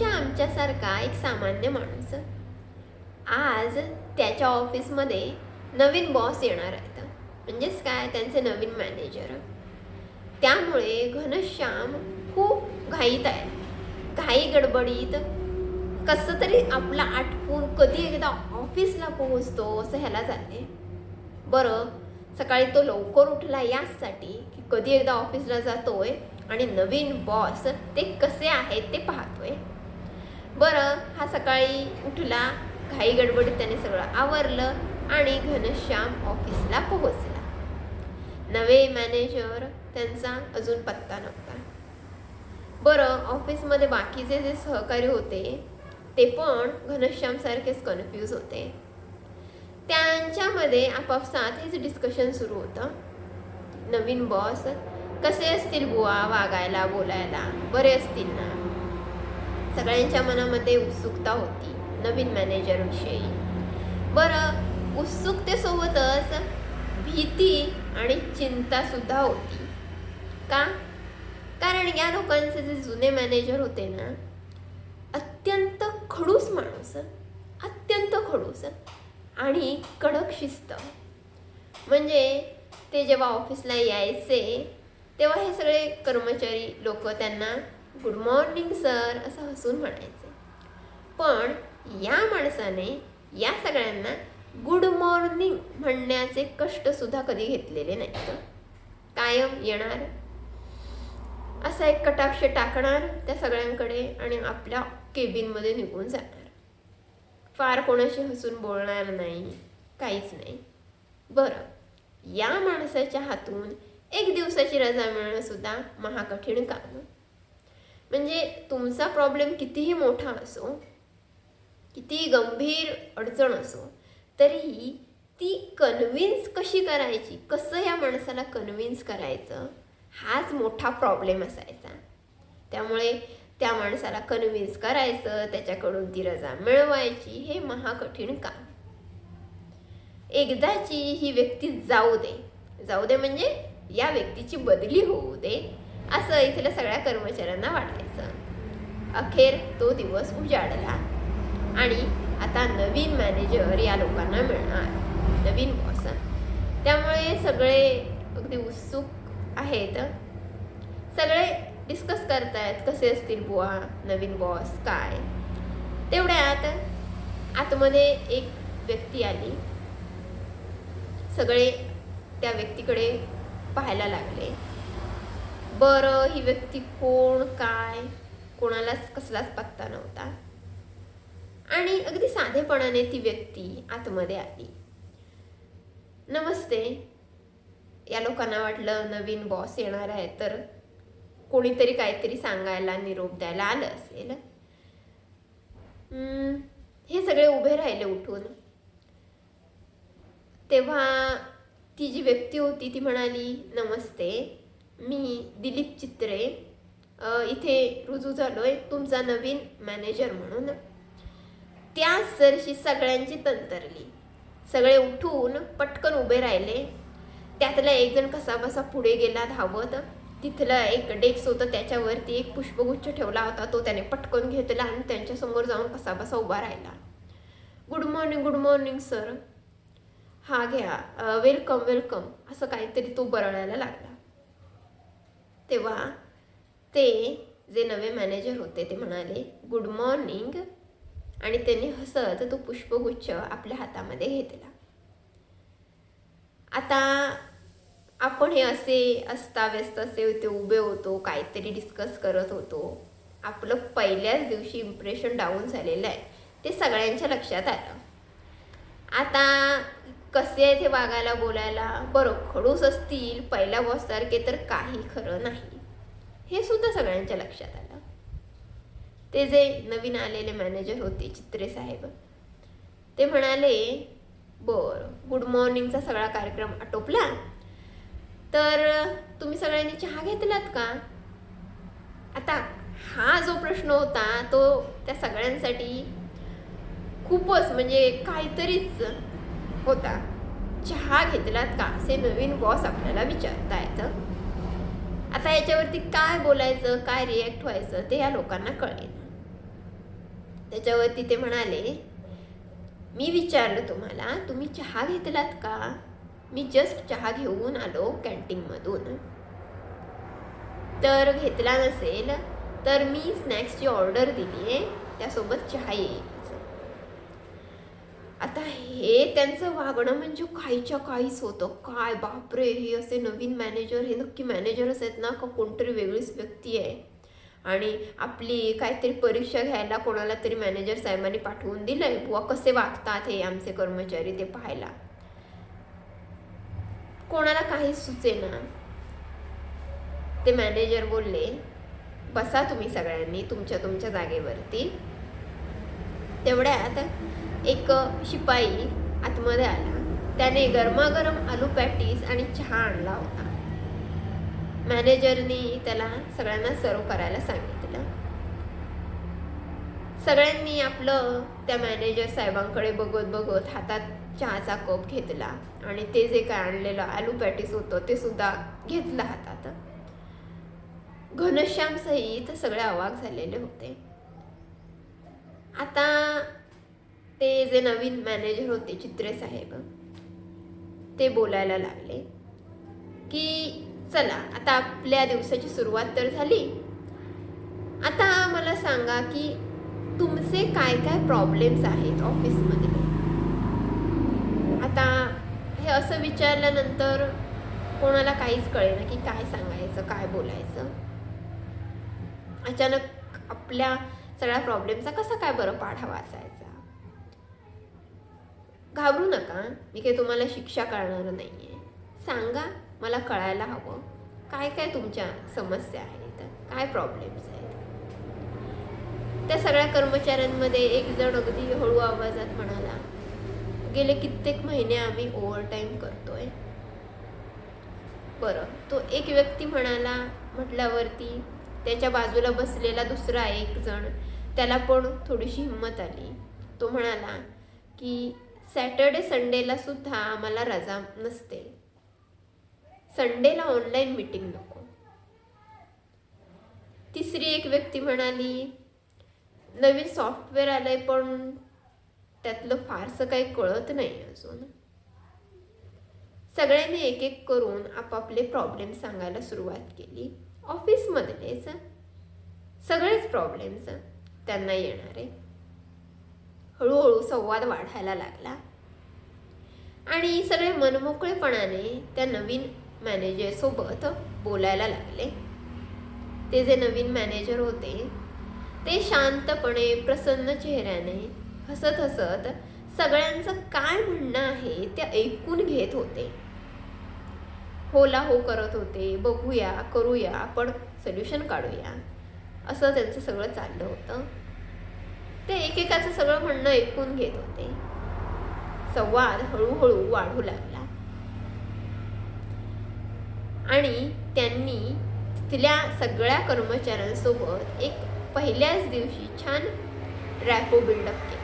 तुमच्या आमच्यासारखा एक सामान्य माणूस. आज त्याच्या ऑफिसमध्ये नवीन बॉस येणार आहेत. म्हणजेच काय? त्यांचे नवीन मॅनेजर. त्यामुळे घनश्याम खूप घाईत आहे. घाई गडबडीत कसं तरी आपला आटपून कधी एकदा ऑफिसला पोहोचतो असं ह्याला जाते. बरं सकाळी तो लवकर उठला याचसाठी की कधी एकदा ऑफिसला जातोय आणि नवीन बॉस ते कसे आहेत ते पाहतोय. बरं हा सकाळी उठला घाई गडबडीत त्याने सगळं आवरलं आणि घनश्याम ऑफिसला पोहोचला. नवे मॅनेजर त्यांचा अजून पत्ता नव्हता. बरं ऑफिसमध्ये बाकीचे जे सहकारी होते ते पण घनश्यामसारखेच कन्फ्यूज होते. त्यांच्यामध्ये आपापसात हेच डिस्कशन सुरू होतं. नवीन बॉस कसे असतील बुवा वागायला बोलायला? बरे असतील ना? सगळ्यांच्या मनामध्ये उत्सुकता होती नवीन मॅनेजरविषयी. बरं उत्सुकतेसोबतच भीती आणि चिंतासुद्धा होती. का? कारण या लोकांचे जे जुने मॅनेजर होते ना अत्यंत खडूस माणूस अत्यंत खडूस आणि कडक शिस्त. म्हणजे ते जेव्हा ऑफिसला यायचे तेव्हा हे सगळे कर्मचारी लोक त्यांना गुड मॉर्निंग सर असं हसून म्हणायचे. पण या माणसाने या सगळ्यांना गुड मॉर्निंग म्हणण्याचे कष्ट सुद्धा कधी घेतलेले नाहीत. कायम येणार. असा एक कटाक्ष टाकणार त्या सगळ्यांकडे आणि आपल्या केबिनमध्ये निघून जाणार. फार कोणाशी हसून बोलणार नाही. काहीच नाही. बरं या माणसाच्या हातून एक दिवसाची रजा मिळणं सुद्धा महाकठीण काम. म्हणजे तुमचा प्रॉब्लेम कितीही मोठा असो कितीही गंभीर अडचण असो तरीही ती कन्व्हिन्स कशी करायची? कसं या माणसाला कन्व्हिन्स करायचं? हाच मोठा प्रॉब्लेम असायचा. त्यामुळे त्या माणसाला कन्व्हिन्स करायचं त्याच्याकडून ती रजा मिळवायची हे महाकठीण काम. एकदाची ही व्यक्ती जाऊ दे. जाऊ दे म्हणजे या व्यक्तीची बदली होऊ दे. असं इथल्या सगळ्या कर्मचाऱ्यांना वाटायचं. अखेर तो दिवस उजाडला आणि आता नवीन मॅनेजर या लोकांना मिळणार नवीन बॉस त्यामुळे सगळे अगदी उत्सुक आहेत. सगळे डिस्कस करतायत कसे असतील बुवा नवीन बॉस काय? तेवढ्यात आतमध्ये एक व्यक्ती आली. सगळे त्या व्यक्तीकडे पाहायला लागले. बरं ही व्यक्ती कोण काय कोणालाच कसलाच पत्ता नव्हता. आणि अगदी साधेपणाने ती व्यक्ती आतमध्ये आली. नमस्ते. या लोकांना वाटलं नवीन बॉस येणार आहे तर कोणीतरी काहीतरी सांगायला निरोप द्यायला आलं असेल. हे सगळे उभे राहिले उठून. तेव्हा ती जी व्यक्ती होती ती म्हणाली नमस्ते. मी दिलीप चित्रे इथे रुजू झालो आहे तुमचा नवीन मॅनेजर म्हणून. त्या सरशी सगळ्यांची तंतरली. सगळे उठून पटकन उभे राहिले. त्यातला एक जण कसा बसा पुढे गेला धावत. तिथलं एक डेस्क होतं त्याच्यावरती एक पुष्पगुच्छ ठेवला होता तो त्याने पटकन घेतला आणि त्यांच्यासमोर जाऊन कसा बसा उभा राहिला. Good morning good morning sir. हा घ्या. Welcome welcome. असं काहीतरी तो बरळायला लागला. तेव्हा ते जे नवे मॅनेजर होते ते म्हणाले गुड मॉर्निंग आणि त्यांनी हसत तो पुष्पगुच्छ आपल्या हातामध्ये घेतला. आता आपण हे असे अस्ताव्यस्त असे होते उभे होतो काहीतरी डिस्कस करत होतो. आपलं पहिल्याच दिवशी इम्प्रेशन डाऊन झालेलं आहे. ते सगळ्यांच्या लक्षात आलं. आता कसे आहे ते वागायला बोलायला? बरं खडूस असतील पहिल्या बॉससारखे तर काही खरं नाही. हे सुद्धा सगळ्यांच्या लक्षात आलं. ते जे नवीन आलेले मॅनेजर होते चित्रे साहेब ते म्हणाले बरं गुड मॉर्निंगचा सगळा कार्यक्रम आटोपला? तर तुम्ही सगळ्यांनी चहा घेतलात का? आता हा जो प्रश्न होता तो त्या सगळ्यांसाठी खूपच म्हणजे काहीतरीच होता. चहा घेतलात का? असे नवीन बॉस आपल्याला विचारतायत आता याच्यावरती काय बोलायचं काय रिॲक्ट व्हायचं ते या लोकांना कळेल. त्याच्यावरती ते म्हणाले मी विचारलं तुम्हाला तुम्ही चहा घेतलात का? मी जस्ट चहा घेऊन आलो कॅन्टीनमधून तर घेतला नसेल तर मी स्नॅक्सची ऑर्डर दिली आहे त्यासोबत चहा येईल. आता हे त्यांचं वागणं म्हणजे काहीच्या काहीच होतं. काय बापरे हे असे नवीन मॅनेजर हे नक्की मॅनेजरच आहेत ना का कोणतरी वेगळीच व्यक्ती आहे. आणि आपली काहीतरी परीक्षा घ्यायला कोणाला तरी मॅनेजर साहेबांनी पाठवून दिलंय बुवा कसे वागतात हे आमचे कर्मचारी ते पाहायला. कोणाला काही सुचेना. ते मॅनेजर बोलले बसा तुम्ही सगळ्यांनी तुमच्या तुमच्या जागेवरती. तेवढ्यात एक शिपाई आतमध्ये आला. त्याने गरमागरम आलू पॅटीस आणि चहा आणला होता. मॅनेजरनी त्याला सगळ्यांना सर्व करायला सांगितलं. सगळ्यांनी आपलं त्या मॅनेजर साहेबांकडे बघत बघत हातात चहाचा कप घेतला आणि ते जे काय आणलेलं आलू पॅटीस होतं ते सुद्धा घेतलं हातात. घनश्याम सहित सगळे अवाक झालेले होते. आता ते जे नवीन मॅनेजर होते चित्रे साहेब ते बोलायला लागले की चला आता आपल्या दिवसाची सुरुवात तर झाली. आता मला सांगा की तुमचे काय काय प्रॉब्लेम्स आहेत ऑफिसमध्ये आता हे असं विचारल्यानंतर कोणाला काहीच कळेना की काय सांगायचं काय बोलायचं. अचानक आपल्या सगळ्या प्रॉब्लेमचा कसा काय बरं पाढा वाचायचा? घाबरू नका. मी काही तुम्हाला शिक्षा करणार आहे सांगा मला कळायला हवं. काय काय तुमच्या समस्या आहेत? काय प्रॉब्लेम्स आहेत? त्या सगळ्या कर्मचाऱ्यांमध्ये एक जण अगदी हळू आवाजात म्हणाला गेले कित्येक महिने आम्ही ओव्हरटाईम करतोय. बरं तो एक व्यक्ती म्हणाला म्हटल्यावरती त्याच्या बाजूला बसलेला दुसरा एक जण त्याला पण थोडीशी हिंमत आली. तो म्हणाला की सॅटर्डे संडेला सुद्धा आम्हाला रजा नसते. संडेला ऑनलाईन मीटिंग नको. तिसरी एक व्यक्ती म्हणाली नवीन सॉफ्टवेअर आलंय पण त्यातलं फारसं काही कळत नाही अजून. सगळ्यांनी एक एक करून आपापले प्रॉब्लेम सांगायला सुरुवात केली. ऑफिसमधलेच सगळेच प्रॉब्लेम्स त्यांना येणारे. हळूहळू संवाद वाढायला लागला. आणि सगळे मनमोकळेपणाने त्या नवीन मॅनेजरसोबत बोलायला लागले. ते जे नवीन मॅनेजर होते ते शांतपणे प्रसन्न चेहऱ्याने हसत हसत सगळ्यांचं काय म्हणणं आहे ते ऐकून घेत होते. होला हो करत होते बघूया करूया आपण सोल्युशन काढूया असं त्यांचं सगळं चाललं होतं. ते एकेकाचं सगळं म्हणणं ऐकून घेत होते. संवाद हळूहळू वाढू लागला. आणि त्यांनी तिथल्या सगळ्या कर्मचाऱ्यांसोबत एक पहिल्याच दिवशी छान रॅपो बिल्डअप केला.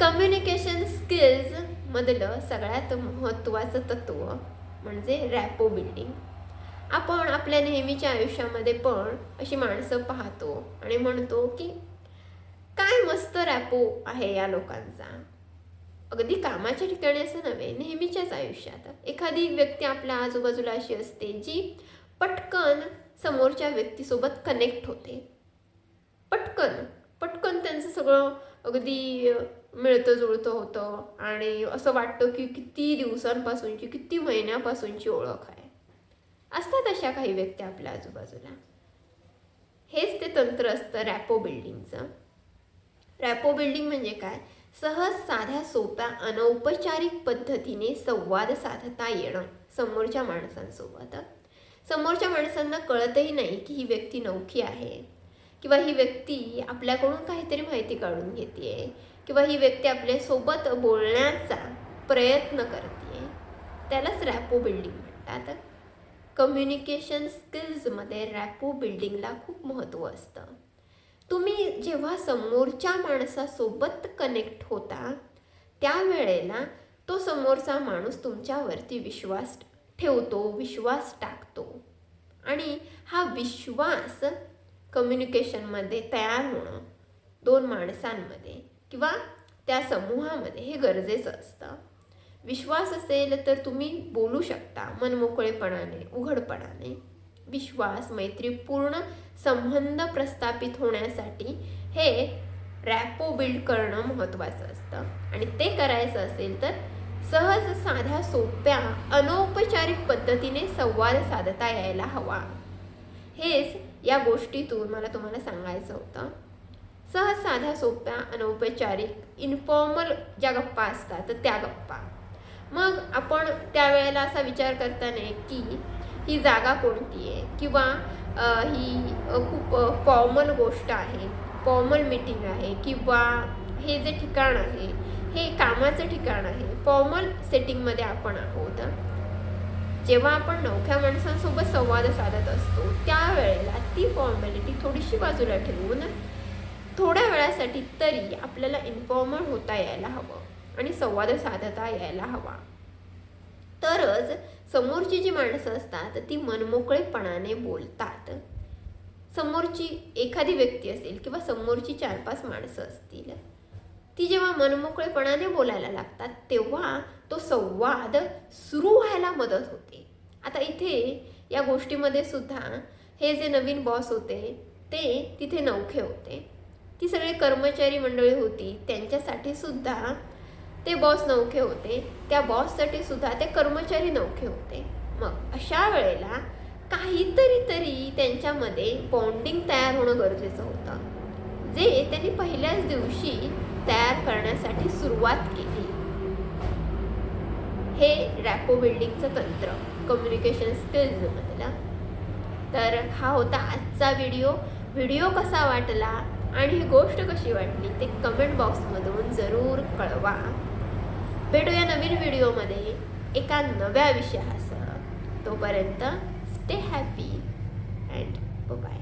कम्युनिकेशन स्किल्स मधलं सगळ्यात महत्त्वाचं तत्व म्हणजे रॅपो बिल्डिंग आपण आपल्या नेहमीच्या आयुष्यामध्ये पण अशी माणसं पाहतो आणि म्हणतो की काय मस्त रॅपो आहे या लोकांचा. अगदी कामाच्या ठिकाणी असं नव्हे नेहमीच्याच आयुष्यात. एखादी व्यक्ती आपल्या आजूबाजूला अशी असते जी पटकन समोरच्या व्यक्तीसोबत कनेक्ट होते. पटकन पटकन त्यांचं सगळं अगदी मिळतं जुळतं होतं आणि असं वाटतं की किती दिवसांपासूनची किती महिन्यापासूनची ओळख आहे. असतात अशा काही व्यक्ती आपल्या आजूबाजूला. हेच ते तंत्र असतं रॅपो बिल्डिंगचं. रॅपो बिल्डिंग म्हणजे काय? सहज साध्या सोप्या अनौपचारिक पद्धतीने संवाद साधता येणं समोरच्या माणसांसोबत. समोरच्या माणसांना कळतही नाही की ही व्यक्ती नौखी आहे किंवा ही व्यक्ती आपल्याकडून काहीतरी माहिती काढून घेते किंवा ही व्यक्ती आपल्यासोबत बोलण्याचा प्रयत्न करते त्यालाच रॅपो बिल्डिंग म्हणतात. कम्युनिकेशन स्किल्समध्ये रॅपो बिल्डिंगला खूप महत्त्व असतं. तुम्ही जेव्हा समोरच्या माणसासोबत कनेक्ट होता त्यावेळेला तो समोरचा माणूस तुमच्यावरती विश्वास ठेवतो विश्वास टाकतो. आणि हा विश्वास कम्युनिकेशनमध्ये तयार होणं दोन माणसांमध्ये किंवा त्या समूहामध्ये हे गरजेचं असतं. विश्वास असेल तर तुम्ही बोलू शकता मनमोकळेपणाने उघडपणाने. विश्वास मैत्रीपूर्ण संबंध प्रस्थापित होण्यासाठी हे रॅपो बिल्ड करणं महत्त्वाचं असतं. आणि ते करायचं असेल तर सहज साध्या सोप्या अनौपचारिक पद्धतीने संवाद साधता यायला हवा. हेच या गोष्टीतून मला तुम्हाला सांगायचं होतं. सहज साध्या सोप्या अनौपचारिक इन्फॉर्मल ज्या गप्पा असतात तर त्या गप्पा. मग आपण त्यावेळेला असा विचार करताना की ही जागा कोणती आहे? किंवा ही खूप फॉर्मल गोष्ट आहे फॉर्मल मीटिंग आहे किंवा हे जे ठिकाण आहे हे कामाचं ठिकाण आहे फॉर्मल सेटिंगमध्ये आपण आहोत. जेव्हा आपण नवख्या माणसांसोबत संवाद साधत असतो त्यावेळेला ती फॉर्मॅलिटी थोडीशी बाजूला ठेवून थोड्या वेळासाठी तरी आपल्याला इन्फॉर्मल होता यायला हवं आणि संवाद साधता यायला हवा. तरच समोरची जी माणसं असतात ती मनमोकळेपणाने बोलतात. समोरची एखादी व्यक्ती असेल किंवा समोरची चार पाच माणसं असतील ती जेव्हा मनमोकळेपणाने बोलायला लागतात तेव्हा तो संवाद सुरू व्हायला मदत होते. आता इथे या गोष्टीमध्ये सुद्धा हे जे नवीन बॉस होते ते तिथे नौखे होते. ती सगळी कर्मचारी मंडळी होती त्यांच्यासाठी सुद्धा ते बॉस नौखे होते. त्या बॉससाठी सुद्धा ते कर्मचारी नौखे होते. मग अशा वेळेला काहीतरी तरी त्यांच्यामध्ये बॉन्डिंग तयार होणं गरजेचं होतं. जे त्यांनी पहिल्याच दिवशी तयार करण्यासाठी सुरुवात केली. हे रॅपो बिल्डिंगचं तंत्र कम्युनिकेशन स्किल्समधलं तर हा होता आजचा व्हिडिओ व्हिडिओ कसा वाटला आणि ही गोष्ट कशी वाटली ते कमेंट बॉक्समधून जरूर कळवा. भेटूया नवीन व्हिडिओमध्ये. एका नव्या विषयासह. तोपर्यंत स्टे हॅपी अँड बाय